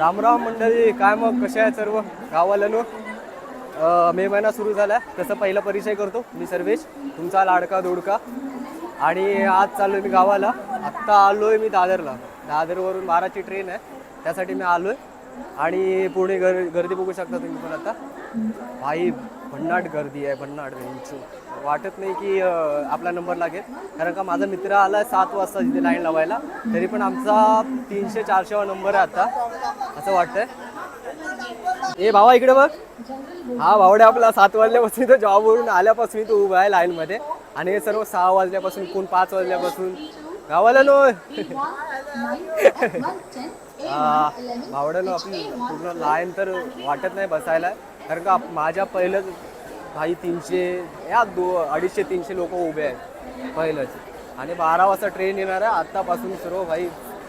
राम राम मंडळी काय मग? कसे आहे सर्व? गावाल्यानो मे महिना सुरू झाला. तसं पहिला परिचय करतो मी सर्वेश. तुमचा लाडका दोडका. आणि आज चाललोय मी गावाला. आत्ता आलोय मी दादरला. दादरवरून बाराची ट्रेन आहे. त्यासाठी मी आलोय. आणि पुणे गर गर्दी बघू शकता तुम्ही पण आता. भाई भन्नाट गर्दी आहे भन्नाट यांची वाटत नाही की आपला नंबर लागेल. कारण का माझा मित्र आला सात वाजता तिथे लाईन लावायला. तरी पण आमचा तीनशे चारशेवा नंबर आहे आता असं वाटतंय. ए भावा इकडे बघ. हा भावड्या आपला सात वाजल्यापासून तो जॉबवरून आल्यापासून तो उभा आहे लाईनमध्ये आणि हे सर्व सहा वाजल्यापासून कोण पाच वाजल्यापासून? गावाला नो. भावड्यानं आपली पूर्ण लाईन तर वाटत नाही बसायला. कारण का माझ्या पहिलंच काही तीनशे या दो अडीचशे तीनशे लोक उभे आहेत पहिलंच. आणि बारा वाजता ट्रेन येणार आहे आत्तापासून सर्व भाई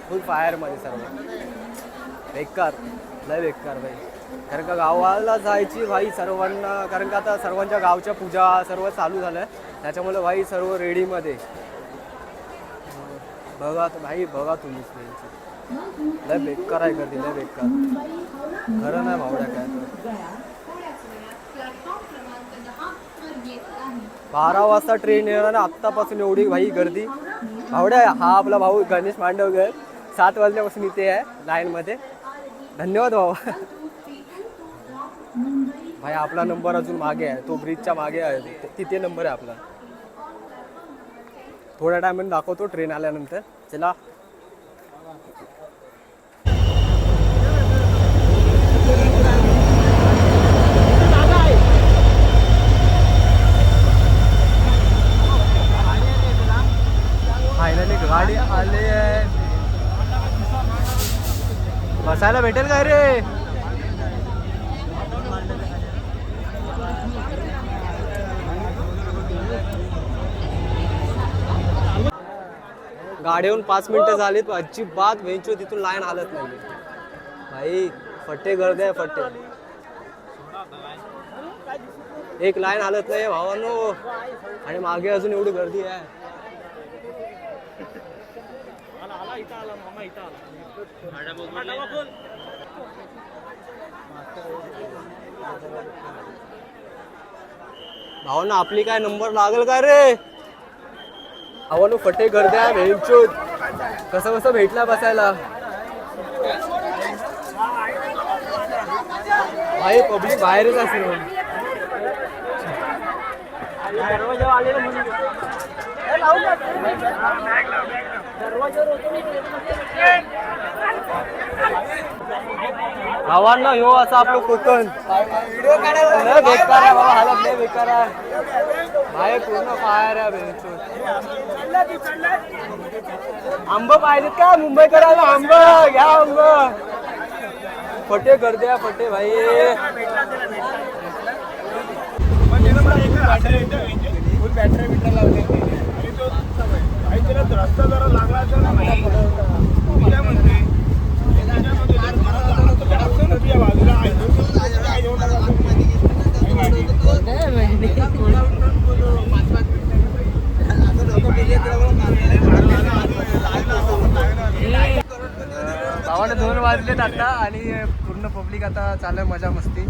फुल फायरमध्ये सर्व. बेकार लय बेकार भाई. कारण का गावाला जायची भाई सर्वांना कारण का आता सर्वांच्या गावच्या पूजा सर्व चालू झालं आहे त्याच्यामुळे भाई सर्व रेडीमध्ये बघा भाई बघा तुम्हीच लय बेकार आहे गर्दी लय बेकार. खरं नाही भावड्या काय बारा वाजता ट्रेन येणार आहे, आत्तापासून एवढी भाई गर्दी. भावड्या हा आपला भाऊ गणेश मांडवकर सात वाजल्यापासून इथे आहे लाईनमध्ये धन्यवाद भाऊ. भाई आपला नंबर अजून मागे आहे. तो ब्रिजच्या मागे आहे. तिथे नंबर आहे आपला. थोड्या टायमाने दाखवतो ट्रेन आल्यानंतर. चला फायनली गाडी आली आहे बसायला भेटेल काय रे? गाडी येऊन पाच मिनिटं झालीत अजिबात वेंचू तिथून लाईन हालत नाही. भाई फट्टे गर्दे आहे फट्टे. एक लाईन हालत नाही भावानो. आणि मागे अजून एवढी गर्दी आहे. भावानो आपली काय नंबर लागेल काय रे? भावानो फटे गर्दी आहे भेंचूत. कसं कसं भेटला बसायला? भाई पब्लिक बाहेरच असेल. भावांना ह्यो असं आपलं कोकण. लय बेकार आहे बाबा हालत लय बेकार आहे. भाई पूर्ण फायर आहे भेंचूत आंब पाहिजेत का? मुंबईकरांना आंब. घ्या आंब. फटे गर्दी आहे फटे भाई. बॅटरी बिटर लावले. त्याला रस्ता जरा लागला तर मी काय म्हणते त्याच्यामध्ये जर मला जाणं तर जास्त नदी या बाजूला आहे. काय येऊ नका तुम्ही. काही माहिती. भावाने दोन वाजलेत आता आणि पूर्ण पब्लिक आता चालू मजा मस्ती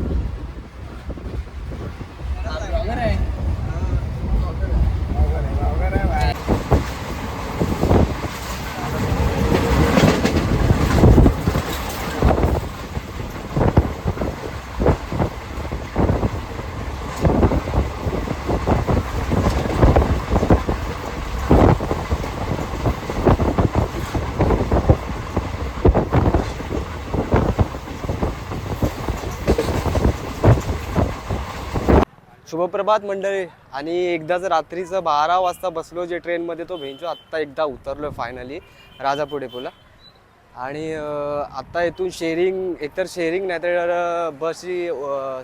शुभप्रभात मंडळी. आणि एकदाच रात्रीचं बारा वाजता बसलो जे ट्रेनमध्ये तो भेंचो आत्ता एकदा उतरलो फायनली राजापूर डेपोला आणि आत्ता इथून शेअरिंग एकतर शेअरिंग नाही तर बसची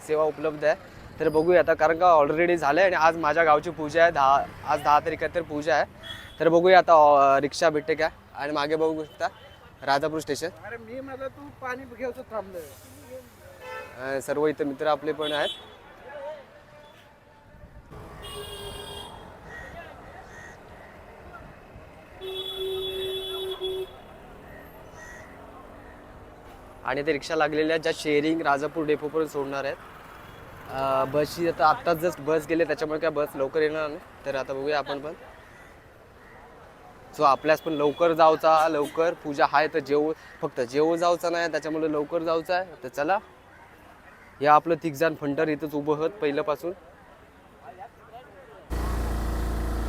सेवा उपलब्ध आहे. तर बघूया आता कारण का ऑलरेडी झालं आहे आणि आज माझ्या गावची पूजा आहे दहा आज दहा तारखेत तर पूजा आहे. तर बघूया आता रिक्षा भेटते का? आणि मागे बघू शकता राजापूर स्टेशन अरे मी मला तू पाणी घ्यायचं थांबलं सर्व इथं मित्र आपले पण आहेत. आणि ते रिक्षा लागलेल्या ज्या शेअरिंग राजापूर डेपोपर्यंत सोडणार आहेत. बसची आता आत्ताच जस्ट बस गेले त्याच्यामुळे काय बस लवकर येणार नाही. तर आता बघूया आपण पण. सो आपल्यास पण लवकर जाऊचा लवकर पूजा आहे तर जेव फक्त जेव जाऊचा नाही त्याच्यामुळे लवकर जाऊचा आहे. तर चला या आपलं तिघजण फंटर इथंच उभं होत पहिल्यापासून.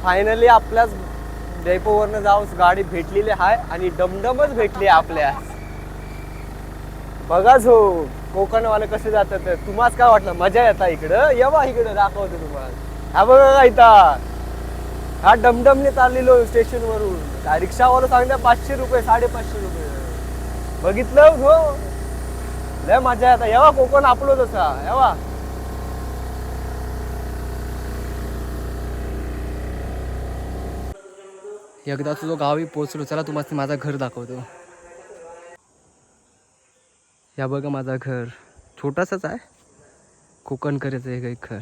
फायनली आपल्याच डेपोवरनं जाऊस गाडी भेटलेली आहे आणि डमडमच भेटली आपल्या बघाच हो कोकणवाले कसे जातात तुम्हाला काय वाटलं? मजा येता इकडं? येवा इकडं दाखवतो तुम्हाला हा बघा इथं? हा डमडमने चाललेलो स्टेशन वरून रिक्षावाला सांगता पाचशे रुपये साडेपाचशे रुपये. बघितलं हो? लय मजा येता. येवा कोकण आपलो तसा. येवा. एकदा तुझं गावी पोचलो चला तुम्हाला माझा घर दाखवतो. या बघा माझा घर. छोटासाच आहे. कोकणकरेचं एक एक घर.